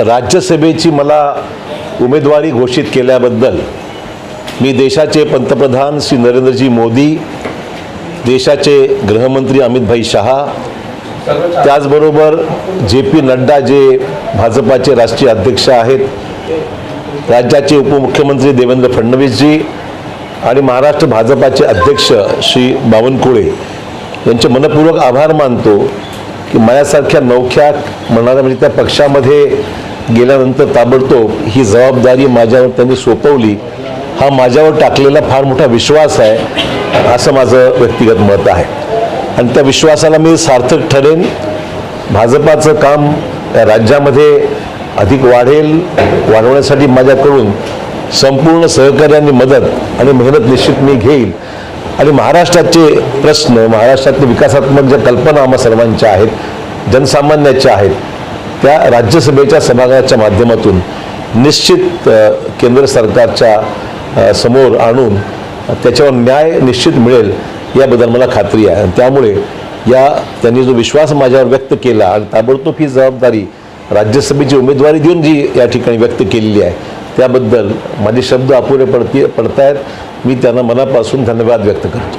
राज्यसभेची मला उमेदवारी घोषित केल्याबद्दल मी देशाचे पंतप्रधान श्री नरेंद्रजी मोदी देशाचे गृहमंत्री अमितभाई शहा त्याचबरोबर जे पी नड्डा जे भाजपाचे राष्ट्रीय अध्यक्ष आहेत राज्याचे उपमुख्यमंत्री देवेंद्र फडणवीसजी आणि महाराष्ट्र भाजपाचे अध्यक्ष श्री बावनकुळे यांचे मनपूर्वक आभार मानतो की माझ्यासारख्या नौख्या म्हणणाऱ्या म्हणजे त्या पक्षामध्ये गेल्यानंतर ताबडतोब ही जबाबदारी माझ्यावर त्यांनी सोपवली. हा माझ्यावर टाकलेला फार मोठा विश्वास आहे असं माझं व्यक्तिगत मत आहे. आणि त्या विश्वासाला मी सार्थक ठरेन. भाजपाचं काम या राज्यामध्ये अधिक वाढेल वाढवण्यासाठी माझ्याकडून संपूर्ण सहकार्याने मदत आणि मेहनत निश्चित मी घेईल. आणि महाराष्ट्राचे प्रश्न महाराष्ट्रातले विकासात्मक ज्या कल्पना आम्हा सर्वांच्या आहेत जनसामान्याच्या आहेत त्या राज्यसभेच्या सभागृहाच्या माध्यमातून निश्चित केंद्र सरकारच्या समोर आणून त्याच्यावर न्याय निश्चित मिळेल याबद्दल मला खात्री आहे. आणि त्यामुळे या त्यांनी जो विश्वास माझ्यावर व्यक्त केला आणि ताबडतोब ही जबाबदारी राज्यसभेची उमेदवारी देऊन जी या ठिकाणी व्यक्त केलेली आहे त्याबद्दल माझे शब्द अपुरे पडती पडतायत. मी त्यांना मनापासून धन्यवाद व्यक्त करतो.